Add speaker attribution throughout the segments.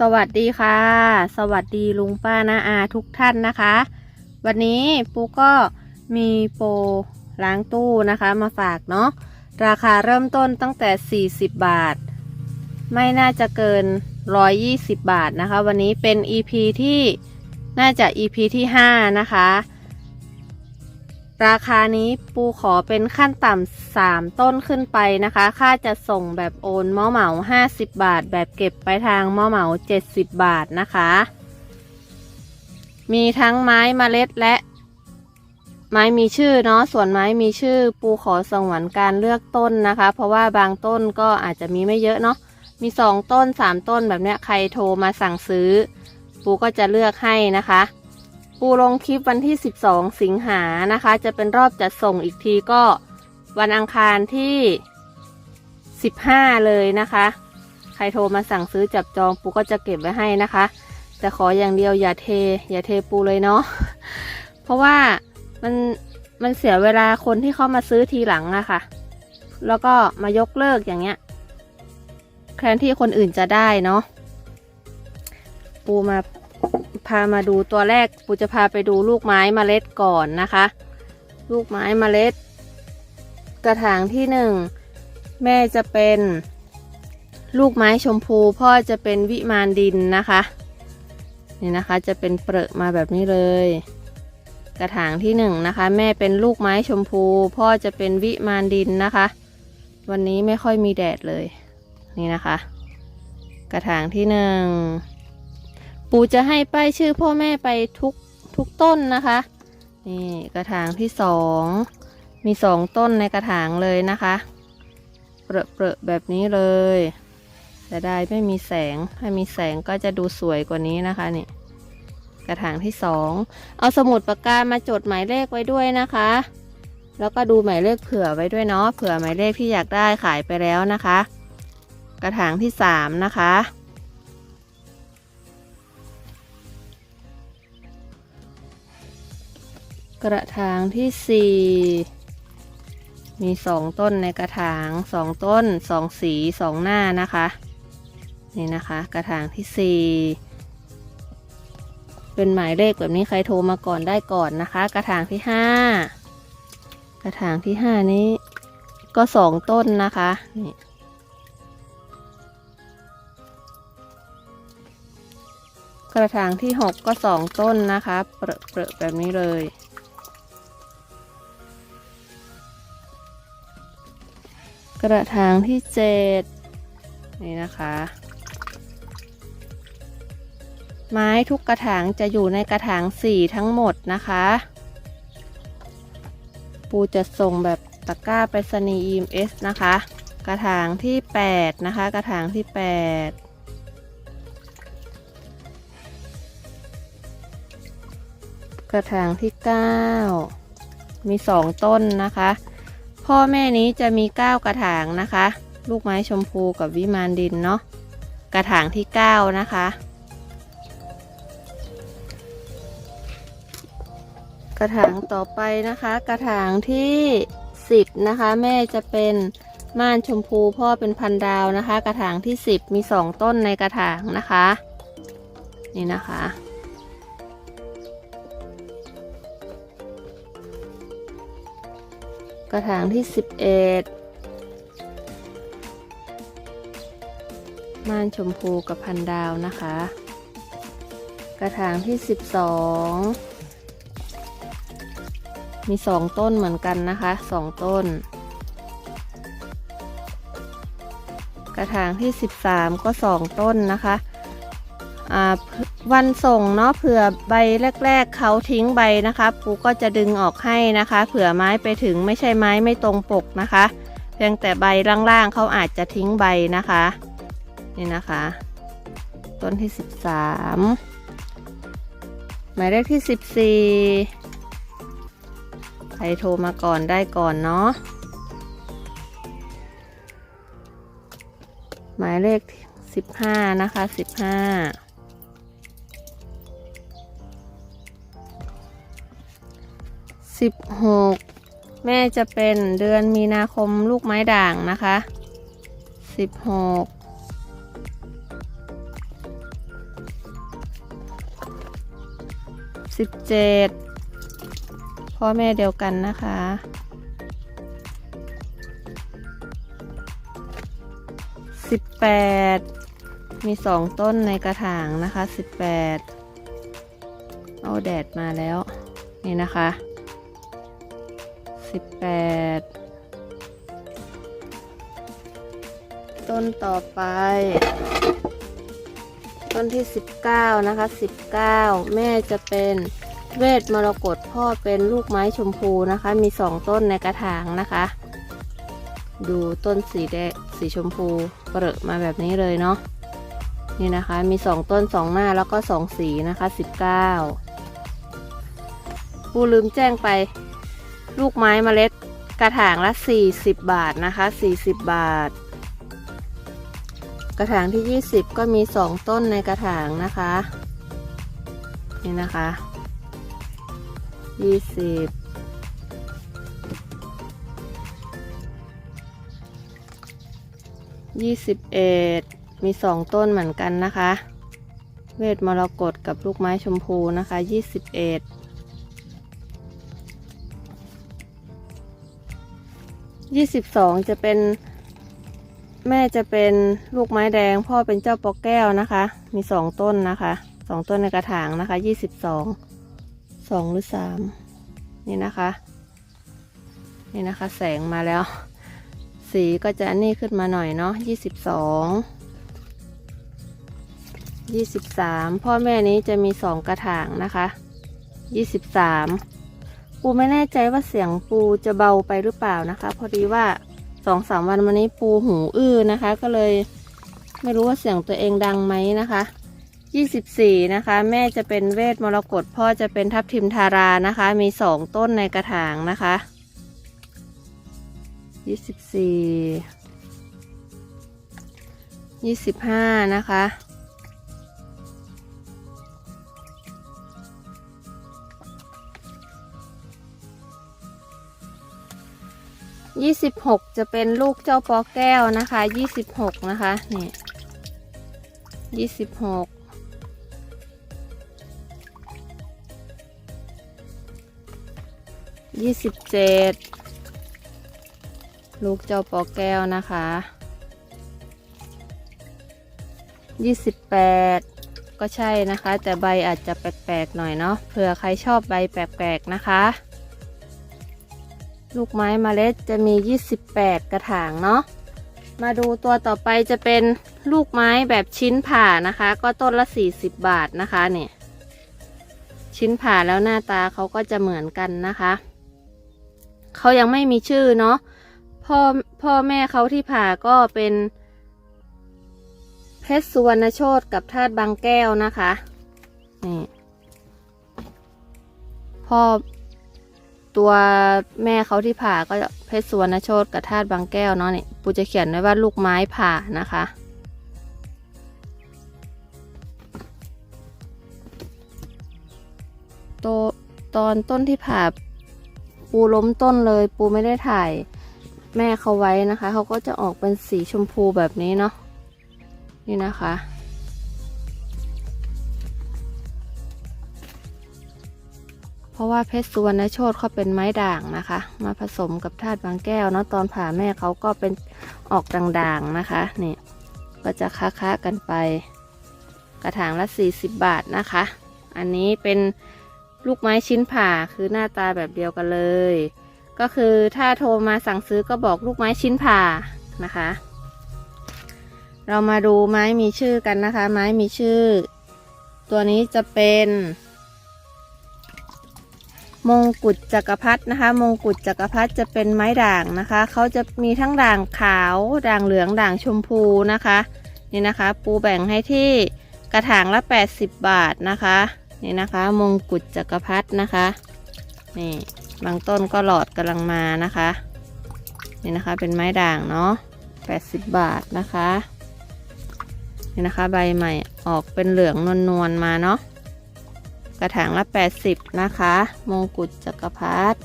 Speaker 1: สวัสดีค่ะ สวัสดีลุงป้านาอาทุกท่านนะคะ วันนี้ปูก็มีโปรล้างตู้นะคะมาฝากเนาะราคาเริ่มต้นตั้งแต่ 40 บาท ไม่น่าจะเกิน 120 บาทนะคะ วันนี้เป็น EP ที่น่าจะ EP ที่ 5 นะคะ ราคานี้ปูขอเป็นขั้นต่ำสามต้นขึ้นไปนะคะ ค่าจะส่งแบบโอนมาเหมา50บาท แบบเก็บไปทางเมาเหมา70บาทนะคะ มีทั้งไม้เมล็ดและ ไม้มีชื่อเนาะ ส่วนไม้มีชื่อ ปูขอสงวนการเลือกต้นนะคะ เพราะว่าบางต้นก็อาจจะมีไม่เยอะเนาะ มีสองต้นสามต้นแบบเนี้ยใครโทรมาสั่งซื้อ ปูก็จะเลือกให้นะคะ ปูลงคลิปวันที่ 12 สิงหานะคะ จะเป็นรอบจัดส่งอีกทีก็วันอังคารที่ 15 เลยนะคะ ใครโทรมาสั่งซื้อจับจองปูก็จะเก็บไว้ให้นะคะ แต่ขออย่างเดียวอย่าเท อย่าเทปูเลยเนาะเพราะว่ามันมันเสียเวลาคนที่เข้ามาซื้อทีหลังอะค่ะ แล้วก็มายกเลิกอย่างเงี้ยแทนที่คนอื่นจะได้เนาะปูมา พามาดูตัวแรกปูจะพาไปดูลูกไม้เมล็ดก่อนนะคะ ลูกไม้เมล็ด กระถางที่หนึ่งแม่จะเป็น ลูกไม้ชมพูพ่อจะเป็นวิมานดินนะคะนี่นะคะจะเป็นเปรอะมาแบบนี้เลย กระถางที่หนึ่งนะคะ แม่เป็นลูกไม้ชมพู พ่อจะเป็นวิมานดินนะคะ วันนี้ไม่ค่อยมีแดดเลย นี่นะคะ กระถางที่หนึ่ง ปู่จะให้ป้ายชื่อพ่อแม่ไปทุกทุกต้นนะคะ นี่กระถางที่สองมีสองต้นในกระถางเลยนะคะเปรอะเปรอะแบบนี้เลยจะได้ไม่มีแสงถ้ามีแสงก็จะดูสวยกว่านี้นะคะนี่กระถางที่สองเอาสมุดปากกามาจดหมายเลขไว้ด้วยนะคะ แล้วก็ดูหมายเลขเผื่อไว้ด้วยเนาะเผื่อหมายเลขที่อยากได้ขายไปแล้วนะคะ กระถางที่สามนะคะ กระถางที่สี่มีสองต้นในกระถางสองต้นสองสีสองหน้านะคะ นี่นะคะ กระถางที่สี่เป็นหมายเลขแบบนี้ใครโทรมาก่อนได้ก่อนนะคะ กระถางที่ห้ากระถางที่ห้านี้ ก็สองต้นนะคะนี่กระถางที่หกก็สองต้นนะคะ เปรอะเปรอะแบบนี้เลย กระถางที่เจ็ดนี่นะคะ ไม้ทุกกระถางจะอยู่ในกระถางสี่ทั้งหมดนะคะ ปูจะส่งแบบตะกร้าไปรษณีย์ EMS นะคะ กระถางที่แปดนะคะ กระถางที่แปดกระถางที่เก้ามีสองต้นนะคะ พ่อแม่นี้จะมี 9 กระถางนะคะ ลูกไม้ชมพูกับวิมานดินเนาะกระถางที่ 9 นะคะ กระถางต่อไปนะคะ กระถางที่ 10 นะคะ แม่จะเป็นม่านชมพูพ่อเป็นพันดาวนะคะ กระถางที่ 10 มี 2 ต้นในกระถางนะคะ นี่นะคะ ระถางที่สิบเอ็ดม่านชมพูกับพันดาวนะคะ กระถางที่สิบสองมีสองต้นเหมือนกันนะคะสองต้น กระถางที่สิบสามก็สองต้นนะคะ วันส่งเนาะเผื่อใบแรก ๆเขาทิ้งใบนะคะปูก็จะดึงออกให้นะคะ เผื่อไม้ไปถึงไม่ใช่ไม้ไม่ตรงปกนะคะ เพียงแต่ใบล่างๆเขาอาจจะทิ้งใบนะคะ นี่นะคะ ต้นที่ 13 หมายเลขที่ 14 ใครโทรมาก่อนได้ก่อนเนาะหมายเลข 15 นะคะ 15 สิบหกแม่จะเป็นเดือนมีนาคมลูกไม้ด่างนะคะสิบหกสิบเจ็ดพ่อแม่เดียวกันนะคะสิบแปดมีสองต้นในกระถางนะคะสิบแปดเอาแดดมาแล้ว นี่นะคะ สิบแปดต้นต่อไป ต้นที่19นะคะ19แม่จะเป็นเวทมรกตพ่อเป็นลูกไม้ชมพูนะคะ มี2ต้นในกระถางนะคะ ดูต้นสีแดงสีชมพูเปรอะมาแบบนี้เลยเนาะนี่นะคะ มี2ต้น2หน้าแล้วก็2สีนะคะ19ปูลืมแจ้งไป ลูกไม้เมล็ดกระถางละ 40 บาทนะคะ 40 บาท กระถางที่ 20 ก็มี 2 ต้นในกระถางนะคะ นี่นะคะ 20 21มี2ต้นเหมือนกันนะคะ เวทมรกตกับลูกไม้ชมพูนะคะยี่สิบเอ็ด 21 22จะเป็นแม่จะเป็นลูกไม้แดง พ่อเป็นเจ้าปอกแก้วนะคะ มีสองต้นนะคะสองต้นในกระถางนะคะยี่สิบสองสองหรือสามนี่นะคะ นี่นะคะ แสงมาแล้ว สีก็จะนี่ขึ้นมาหน่อยเนาะยี่สิบสองยี่สิบสามพ่อแม่นี้จะมีสองกระถางนะคะยี่สิบสาม ปูไม่แน่ใจว่าเสียงปูจะเบาไปหรือเปล่านะคะ พอดีว่าสองสามวันวันนี้ปูหูอื้อนะคะ ก็เลยไม่รู้ว่าเสียงตัวเองดังไหมนะคะยี่สิบสี่นะคะ แม่จะเป็นเวทมรกตพ่อจะเป็นทับทิมทารานะคะ มีสองต้นในกระถางนะคะยี่สิบสี่ยี่สิบห้านะคะ ยี่สิบหกจะเป็นลูกเจ้าปอแก้วนะคะยี่สิบหกนะคะนี่ยี่สิบหกยี่สิบเจ็ดลูกเจ้าปอแก้วนะคะยี่สิบแปดก็ใช่นะคะ แต่ใบอาจจะแปลกๆหน่อยเนาะเผื่อใครชอบใบแปลกๆนะคะ ลูกไม้เมล็ดจะมี 28 กระถางเนาะมาดูตัวต่อไปจะเป็นลูกไม้แบบชิ้นผ่านะคะ ก็ต้นละ 40 บาทนะคะเนี่ยชิ้นผ่าแล้วหน้าตาเขาก็จะเหมือนกันนะคะเขายังไม่มีชื่อเนาะพ่อพ่อแม่เขาที่ผ่าก็เป็น เพชรสุวรรณโชตกับธาตุบางแก้วนะคะนี่พ่อ ตัวแม่เขาที่ผ่าก็เพชรสวรรณโชตกับธาตุบางแก้วเนาะนี่ปูจะเขียนไว้ว่าลูกไม้ผ่านะคะ โตตอนต้นที่ผ่าปูล้มต้นเลย ปูไม่ได้ถ่ายแม่เขาไว้นะคะ เขาก็จะออกเป็นสีชมพูแบบนี้เนาะนี่นะคะ เพราะว่าเพชรสุวรรณโชตเขาเป็นไม้ด่างนะคะ มาผสมกับธาตุบางแก้วเนาะตอนผ่าแม่เขาก็เป็นออกด่างๆนะคะนี่ก็จะค้าๆกันไป กระถางละ 40 บาทนะคะ อันนี้เป็นลูกไม้ชิ้นผ่าคือหน้าตาแบบเดียวกันเลย ก็คือถ้าโทรมาสั่งซื้อก็บอกลูกไม้ชิ้นผ่านะคะ เรามาดูไม้มีชื่อกันนะคะ ไม้มีชื่อ ตัวนี้จะเป็น มงกุฎจักรพรรดินะคะ มงกุฎจักรพรรดิจะเป็นไม้ด่างนะคะเขาจะมีทั้งด่างขาวด่างเหลืองด่างชมพูนะคะนี่นะคะ ปูแบ่งให้ที่กระถางละ 80 บาทนะคะนี่นะคะ มงกุฎจักรพรรดินะคะนี่บางต้นก็หลอดกำลังมานะคะนี่นะคะเป็นไม้ด่างเนาะ80 บาทนะคะนี่นะคะ ใบใหม่ออกเป็นเหลืองนวลๆมาเนาะ กระถางละ 80 นะคะ มงกุฎจักรพรรดิ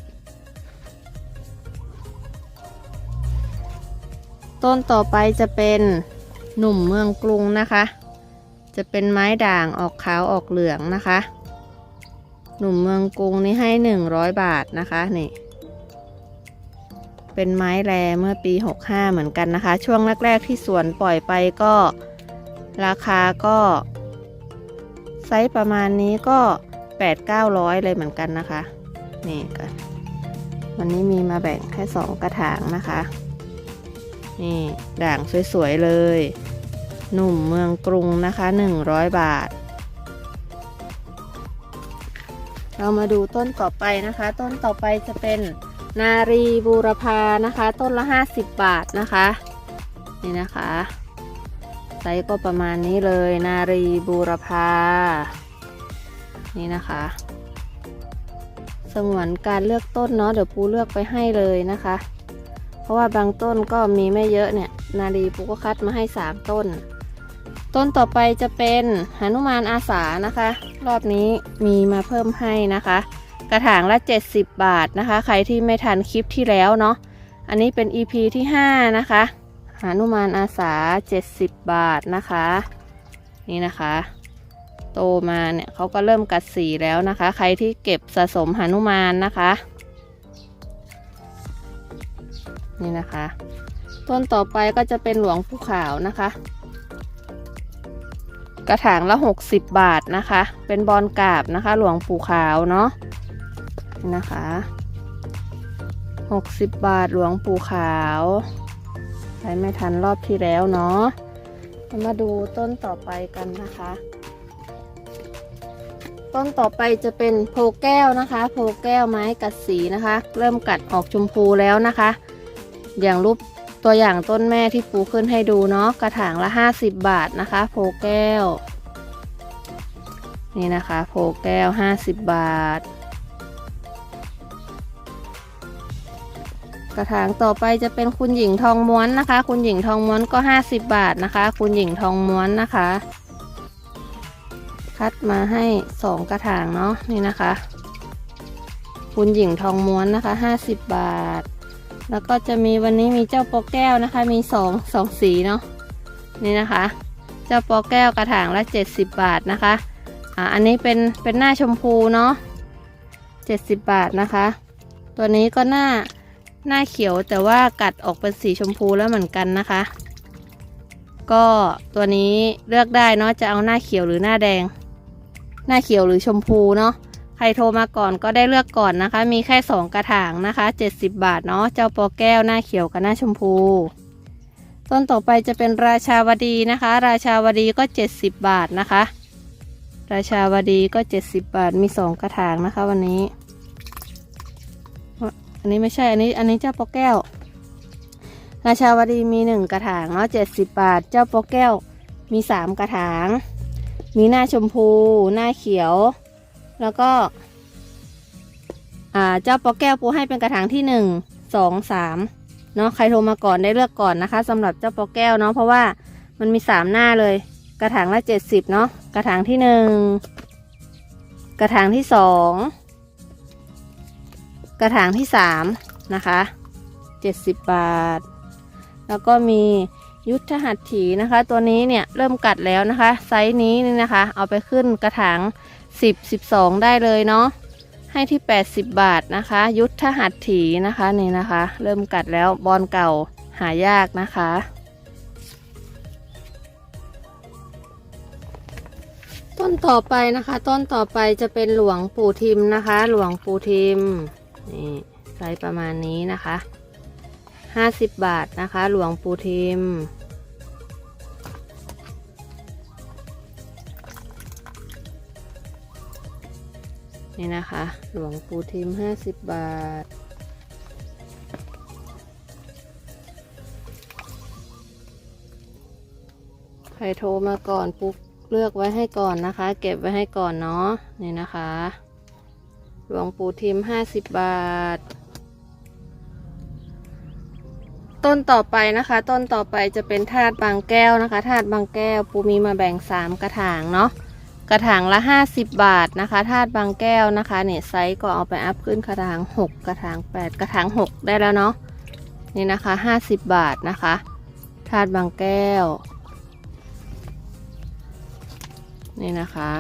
Speaker 1: ต้นต่อไปจะเป็นหนุ่มเมืองกรุงนะคะ จะเป็นไม้ด่างออกขาวออกเหลืองนะคะ หนุ่มเมืองกรุงนี่ให้หนึ่งร้อยบาทนะคะนี่เป็นไม้แรเมื่อปี 65 เหมือนกันนะคะ ช่วงแรก ๆ ที่สวนปล่อยไปก็ ราคาก็ ไซส์ประมาณนี้ก็8-900เลยเหมือนกันนะคะ นี่ก็วันนี้มีมาแบ่งแค่สองกระถางนะคะ นี่ด่างสวยๆเลย หนุ่มเมืองกรุงนะคะ100บาท เรามาดูต้นต่อไปนะคะ ต้นต่อไปจะเป็นนารีบูรพานะคะ ต้นละ50บาทนะคะ นี่นะคะ ไซส์ก็ประมาณนี้เลย นารีบูรพา นี่นะคะ สงวนการเลือกต้นเนาะเดี๋ยวปูเลือกไปให้เลยนะคะ เพราะว่าบางต้นก็มีไม่เยอะเนี่ย นารีปูก็คัดมาให้ 3 ต้น ต้นต่อไปจะเป็นหนุมานอาสานะคะ รอบนี้มีมาเพิ่มให้นะคะ กระถางละ 70 บาทนะคะ ใครที่ไม่ทันคลิปที่แล้วเนาะอันนี้เป็น EP ที่ 5 นะคะ หานุมานอาสา 70 บาทนะคะ นี่นะคะ โตมาเนี่ยเขาก็เริ่มกัดสีแล้วนะคะ ใครที่เก็บสะสมหานุมานนะคะ นี่นะคะ ต้นต่อไปก็จะเป็นหลวงภูขาวนะคะ กระถางละ 60 บาทนะคะ เป็นบอลกราบนะคะ หลวงปู่ขาวเนาะนี่นะคะ 60 บาทหลวงปู่ขาว ใครไม่ทันรอบที่แล้วเนาะมาดูต้นต่อไปกันนะคะ ต้นต่อไปจะเป็นโพแก้วนะคะ โพแก้วไม้กัดสีนะคะ เริ่มกัดออกชมพูแล้วนะคะ อย่างรูปตัวอย่างต้นแม่ที่ปูขึ้นให้ดูเนาะกระถางละ 50 บาทนะคะ โพแก้ว นี่นะคะ โพแก้ว 50 บาท ระถางต่อไปจะเป็นคุณหญิงทองม้วนนะคะ คุณหญิงทองม้วนก็ 50 บาทนะคะ คุณหญิงทองม้วนนะคะ คัดมาให้ 2 กระถางเนาะนี่นะคะ คุณหญิงทองม้วนนะคะ 50 บาท แล้วก็จะมีวันนี้มีเจ้าปอแก้วนะคะ มีสองสองสีเนาะนี่นะคะ เจ้าปอแก้วกระถางละ 70 บาทนะคะอ่าอันนี้เป็นเป็นหน้าชมพูเนาะ70 บาทนะคะ ตัวนี้ก็หน้า หน้าเขียวแต่ว่ากัดออกเป็นสีชมพูแล้วเหมือนกันนะคะ ก็ตัวนี้เลือกได้เนาะจะเอาหน้าเขียวหรือหน้าแดง หน้าเขียวหรือชมพูเนาะใครโทรมาก่อนก็ได้เลือกก่อนนะคะ มีแค่ 2 กระถางนะคะ 70 บาทเนาะเจ้าปอแก้วหน้าเขียวกับหน้าชมพู ต้นต่อไปจะเป็นราชาวดีนะคะ ราชาวดีก็ 70 บาทนะคะ ราชาวดีก็ 70 บาทมี 2 กระถางนะคะวันนี้ อันนี้ไม่ใช่ อันนี้อันนี้เจ้าปอแก้ว ราชาวดีมี1กระถางเนาะ70บาท เจ้าปอแก้วมี3กระถาง มีหน้าชมพู หน้าเขียว แล้วก็ อ่าเจ้าปอแก้วปูให้เป็นกระถางที่หนึ่งสองสามเนาะใครโทรมาก่อนได้เลือกก่อนนะคะสำหรับเจ้าปอแก้วเนาะเพราะว่ามันมีสามหน้าเลย กระถางละเจ็ดสิบเนาะกระถางที่หนึ่งกระถางที่สอง กระถางที่สามนะคะเจ็ดสิบบาท แล้วก็มียุทธหัตถีนะคะ ตัวนี้เนี่ยเริ่มกัดแล้วนะคะ ไซส์นี้นี่นะคะ เอาไปขึ้นกระถาง10 12ได้เลยเนาะให้ที่ 80 บาทนะคะ ยุทธหัตถีนะคะนี่นะคะ เริ่มกัดแล้วบอลเก่าหายากนะคะ ต้นต่อไปนะคะ ต้นต่อไปจะเป็นหลวงปู่ทิมนะคะ หลวงปู่ทิม นี่ไซส์ประมาณนี้นะคะ50บาทนะคะ หลวงปูทิม นี่นะคะ หลวงปูทิม50บาท ใครโทรมาก่อนปุ๊บเลือกไว้ให้ก่อนนะคะ เก็บไว้ให้ก่อนเนาะนี่นะคะ หลวงปู่ทิม50บาท ต้นต่อไปนะคะ ต้นต่อไปจะเป็นธาตุบางแก้วนะคะธาตุบางแก้ว ปูมีมาแบ่ง3กระถางเนาะกระถางละ50บาทนะคะธาตุบางแก้วนะคะเนี่ยไซส์ก็เอาไปอัพขึ้นกระถาง6กระถาง8กระถาง6ได้แล้วเนาะนี่นะคะ50บาทนะคะธาตุบางแก้ว นี่นะคะ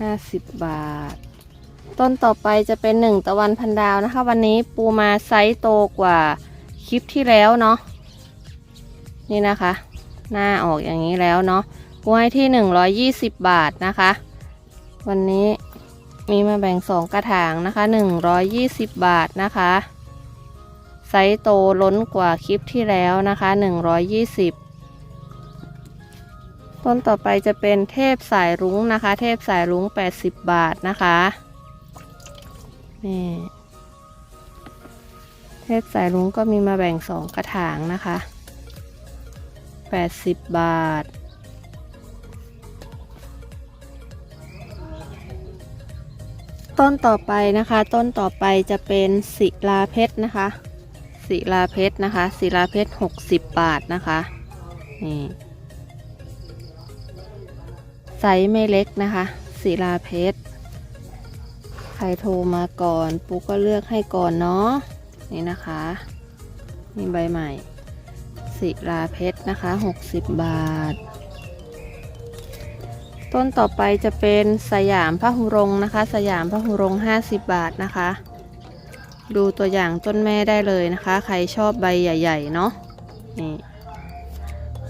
Speaker 1: ห้าสิบบาท ต้นต่อไปจะเป็นหนึ่งตะวันพันดาวนะคะ วันนี้ปูมาไซส์โตกว่าคลิปที่แล้วเนาะนี่นะคะ หน้าออกอย่างนี้แล้วเนาะปูให้ที่หนึ่งร้อยยี่สิบบาทนะคะ วันนี้มีมาแบ่งสองกระถางนะคะหนึ่งร้อยยี่สิบบาทนะคะไซส์โตล้นกว่าคลิปที่แล้วนะคะหนึ่งร้อยยี่สิบ ต้นต่อไปจะเป็นเทพสายรุ้งนะคะ เทพสายรุ้งแปดสิบบาทนะคะนี่เทพสายรุ้งก็มีมาแบ่งสองกระถางนะคะแปดสิบบาท ต้นต่อไปนะคะ ต้นต่อไปจะเป็นศิลาเพชรนะคะศิลาเพชรนะคะศิลาเพชรหกสิบบาทนะคะนี่ ไซส์ไม่เล็กนะคะศิลาเพชร ใครโทรมาก่อน ปุ๊กก็เลือกให้ก่อนเนาะ นี่นะคะนี่ใบใหม่ศิลาเพชรนะคะหกสิบบาท ต้นต่อไปจะเป็นสยามพระหุรงนะคะ สยามพระหุรง 50 บาทนะคะ ดูตัวอย่างต้นแม่ได้เลยนะคะ ใครชอบใบใหญ่ ๆ เนาะนี่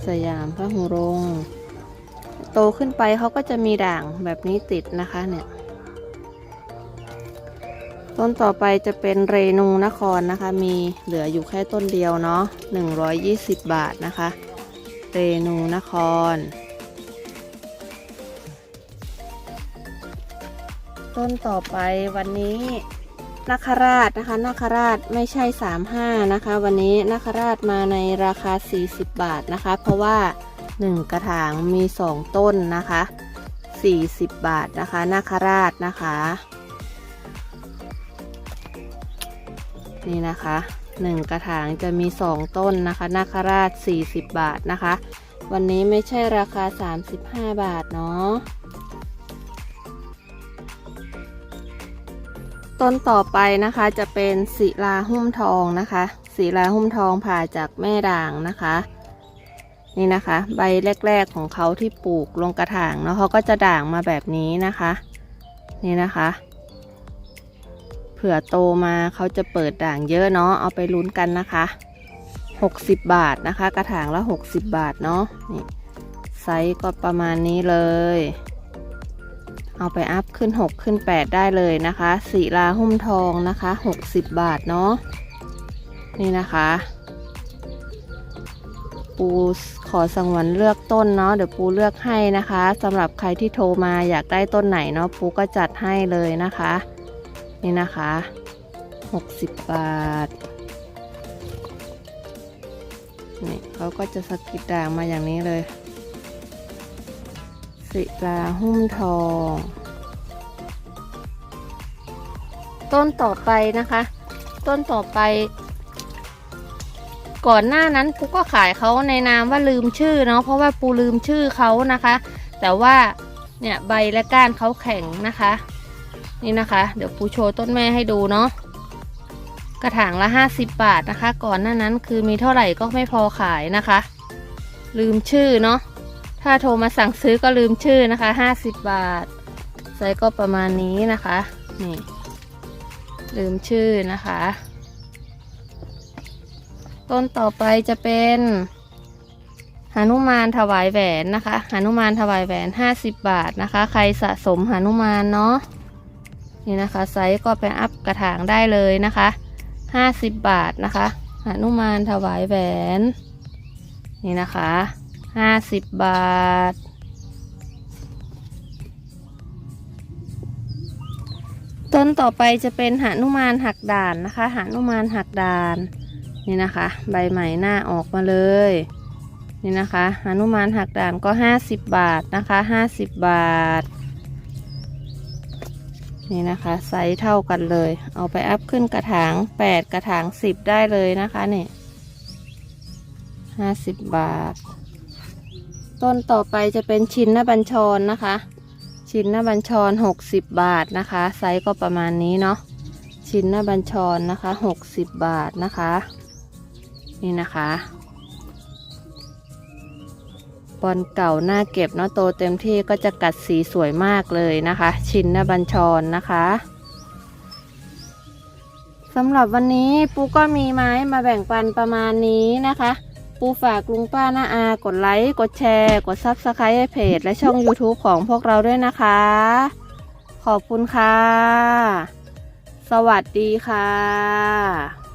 Speaker 1: สยามพระหุรงค์ โตขึ้นไปเขาก็จะมีด่างแบบนี้ติดนะคะเนี่ยต้นต่อไปจะเป็นเรนูนครนะคะ มีเหลืออยู่แค่ต้นเดียวเนาะ120 บาทนะคะ เรนูนคร ต้นต่อไปวันนี้นาคราชนะคะนาคราชไม่ใช่ 35 นะคะ วันนี้นาคราชมาในราคา 40 บาทนะคะ เพราะว่า 1 กระถางมี 2 ต้นนะคะ 40 บาทนะคะนาคราชนะคะ นี่นะคะ 1 กระถางจะมี 2 ต้นนะคะนาคราช 40 บาทนะคะ วันนี้ไม่ใช่ราคา 35 บาทเนาะต้นต่อไปนะคะจะเป็นศิลาหุ้มทองนะคะศิลาหุ้มทองผ่าจากแม่ด่างนะคะ นี่นะคะ ใบแรก ๆของเขาที่ปลูกลงกระถางเนาะเขาก็จะด่างมาแบบนี้นะคะ นี่นะคะ เผื่อโตมาเขาจะเปิดด่างเยอะเนาะเอาไปลุ้นกันนะคะ 60 บาทนะคะ กระถางละ 60 บาทเนาะนี่ไซส์ก็ประมาณนี้เลย เอาไปอัพขึ้น 6 ขึ้น 8 ได้เลยนะคะสีลาหุ้มทองนะคะ 60 บาทเนาะนี่นะคะ ปูขอสังวนเลือกต้นเนาะเดี๋ยวปูเลือกให้นะคะสำหรับใครที่โทรมาอยากได้ต้นไหนเนาะปูก็จัดให้เลยนะคะ นี่นะคะ 60 บาทนี่เขาก็จะสกิดด่างมาอย่างนี้เลยศิลาหุ้มทอง ต้นต่อไปนะคะ ต้นต่อไป ก่อนหน้านั้นปูก็ขายเขาในนามว่าลืมชื่อเนาะเพราะว่าปูลืมชื่อเขานะคะ แต่ว่าเนี่ยใบและก้านเขาแข็งนะคะ นี่นะคะ เดี๋ยวปูโชว์ต้นแม่ให้ดูเนาะกระถางละ 50 บาทนะคะ ก่อนหน้านั้นคือมีเท่าไหร่ก็ไม่พอขายนะคะ ลืมชื่อเนาะถ้าโทรมาสั่งซื้อก็ลืมชื่อนะคะ 50 บาทไซส์ก็ประมาณนี้นะคะนี่ลืมชื่อนะคะ ต้นต่อไปจะเป็นหนุมานถวายแหวนนะคะหนุมานถวายแหวน50บาทนะคะ ใครสะสมหนุมานเนาะนี่นะคะไซส์ก็ไปอัพกระถางได้เลยนะคะ50บาทนะคะหนุมานถวายแหวนนี่นะคะห้าสิบบาท ต้นต่อไปจะเป็นหนุมานหักด่านนะคะหนุมานหักด่าน นี่นะคะ ใบใหม่หน้าออกมาเลย นี่นะคะหนุมานหักด่านก็ห้าสิบบาทนะคะห้าสิบบาท นี่นะคะไซส์เท่ากันเลย เอาไปอัพขึ้นกระถางแปดกระถางสิบได้เลยนะคะเนี่ยห้าสิบบาท ต้นต่อไปจะเป็นชิ้นหน้าบัญชรนะคะ ชิ้นหน้าบัญชร 60 บาทนะคะ ไซส์ก็ประมาณนี้เนาะชิ้นหน้าบัญชรนะคะ 60 บาทนะคะ นี่นะคะบอลเก่าหน้าเก็บเนาะโตเต็มที่ก็จะกัดสีสวยมากเลยนะคะ ชินนบัญชรนะคะสำหรับวันนี้ปูก็มีไม้มาแบ่งปันประมาณนี้นะคะ ปูฝากลุงป้าน้าอา กดไลค์ กดแชร์ กดซับสไครต์เพจ และช่อง YouTube ของพวกเราด้วยนะคะ ขอบคุณค่ะ สวัสดีค่ะ